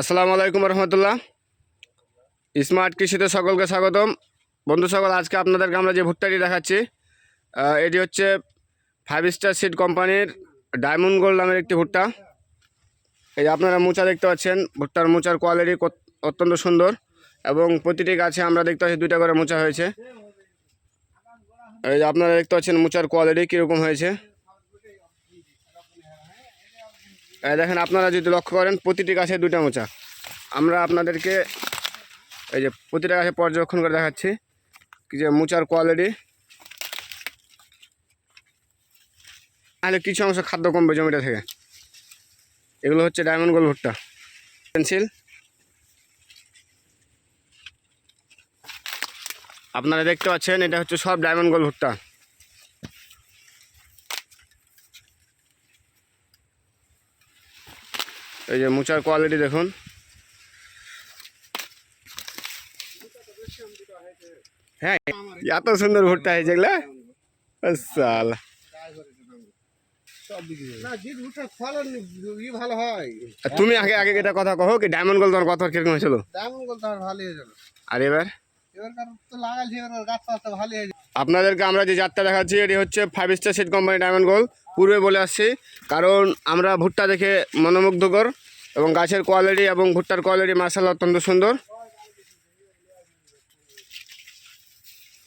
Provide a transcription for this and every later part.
আসসালামু আলাইকুম রহমতুল্লাহ। স্মার্ট কৃষিতে সকলকে স্বাগতম। বন্ধু সকল, আজকে আপনাদেরকে আমরা যে ভুট্টাটি দেখাচ্ছি এটি হচ্ছে ফাইভ স্টার সিড কোম্পানির ডায়মন্ড গোল্ড নামের একটি ভুট্টা। এই আপনারা মোচা দেখতে পাচ্ছেন, ভুট্টার মোচার কোয়ালিটি অত্যন্ত সুন্দর এবং প্রতিটি গাছে আমরা দেখতে পাচ্ছি দুইটা করে মোচা হয়েছে। এই আপনারা দেখতে পাচ্ছেন মোচার কোয়ালিটি কীরকম হয়েছে এই দেখেন, আপনারা যদি লক্ষ্য করেন, প্রতিটি গাছে দুইটা মোচা। আমরা আপনাদেরকে এই যে প্রতিটা গাছে পর্যবেক্ষণ করে দেখাচ্ছি যে মোচার কোয়ালিটি তাহলে কিছু অংশ খাদ্য কমবে জমিটা থেকে। এগুলো হচ্ছে ডায়মন্ড গোল ভুট্টা। পেন্সিল আপনারা দেখতে পাচ্ছেন, এটা হচ্ছে সব ডায়মন্ড গোল ভুট্টা। এই যে মোচার কোয়ালিটি দেখুন। হ্যাঁ এত সুন্দর ভুট্টা হয়েছে এগুলা। সাল। হয়। তুমি আগে আগে এটা কথা কহো কি ডায়মন্ড গোল তোমার কথা কীরকম হয়েছিল? ডায়মন্ড গোল তো আর ভালো গেল আর এবার? এবার তো লাগাইছি এবার গাছ ভালো হয়ে যাবে আপনাদেরকে আমরা যে যাত্রা দেখাচ্ছি এটি হচ্ছে five star seed company diamond গোল পূর্বে বলে আসছি কারণ আমরা ভুট্টা দেখে মনোমুগ্ধকর এবং গাছের কোয়ালিটি এবং ভুট্টার কোয়ালিটি মার্শাল অত্যন্ত সুন্দর।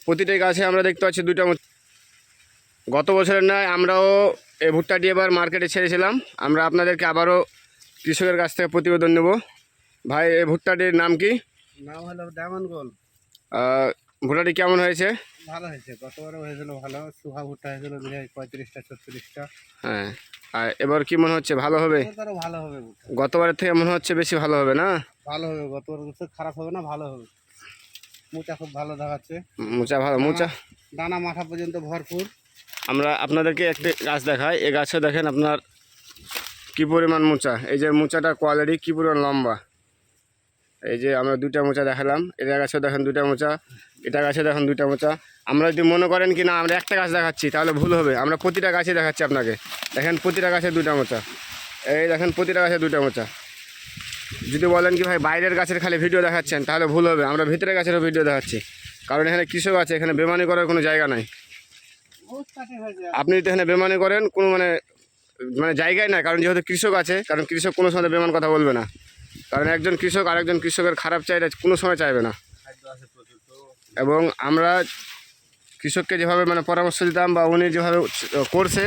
প্রতিটি গাছে আমরা দেখতে পাচ্ছি দুইটা গত বছরের নয় আমরাও এই ভুট্টাটি এবার মার্কেটে ছেড়েছিলাম। আমরা আপনাদেরকে আবারও কৃষকের কাছ থেকে প্রতিবেদন নেব। ভাই এই ভুট্টাটির নাম কি? নাম হলো ডায়মন্ড গোল ভুট্টাটি কেমন হয়েছে? ভালো হয়েছে। গতবারও হয়েছিল ভালো। সুহা ভুট্টা হয়েছিল দুই পঁয়ত্রিশটা ছত্রিশটা। হ্যাঁ। আর এবার কি মনে হচ্ছে ভালো হবে? এবারও ভালো হবে ভুট্টা। গতবারের থেকে মনে হচ্ছে বেশি ভালো হবে না? ভালো হবে। গতবার তো খারাপ হবে না ভালো হবে। মোচা খুব ভালো দেখাচ্ছে। মোচা ভালো মোচা? দানা মাথা পর্যন্ত ভরপুর। আমরা আপনাদেরকে একটি গাছ দেখাই। এই গাছে দেখেন আপনার কি পরিমাণ মোচা। এই যে মোচাটার কোয়ালিটি কি পরিমাণ লম্বা। এই যে আমরা দুইটা মোচা দেখালাম। এটা গাছে দেখেন দুইটা মোচা। এটা গাছে দেখেন দুইটা মোচা। আমরা যদি মনে করেন কি না, আমরা একটা গাছ দেখাচ্ছি, তাহলে ভুল হবে। আমরা প্রতিটা গাছে দেখাচ্ছি আপনাকে। দেখেন প্রতিটা গাছে দুইটা মোচা। এই দেখেন প্রতিটা গাছে দুইটা মোচা। যদি বলেন কি ভাই বাইরের গাছের খালি ভিডিও দেখাচ্ছেন, তাহলে ভুল হবে। আমরা ভিতরের গাছেরও ভিডিও দেখাচ্ছি। কারণ এখানে কৃষক আছে, এখানে বেমানি করার কোনো জায়গা নাই। আপনি যদি এখানে বেমানি করেন, কোনো মানে মানে জায়গায় না কারণ যেহেতু কৃষক আছে, কারণ কৃষক কোনো সময় বেমান কথা বলবে না। কারণ একজন কৃষক আরেকজন কৃষকের খারাপ চাইলে কোনো সময় চাইবে না খাদ্য আছে প্রচুর তো এবং আমরা কৃষককে যেভাবে মানে পরামর্শ দিতাম বা উনি যেভাবে করছে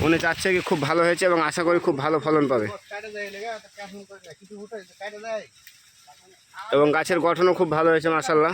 উনি চাচ্ছে কি খুব ভালো হয়েছে এবং আশা করি খুব ভালো ফলন পাবে। এবং গাছের গঠনও খুব ভালো হয়েছে মাসাল্লাহ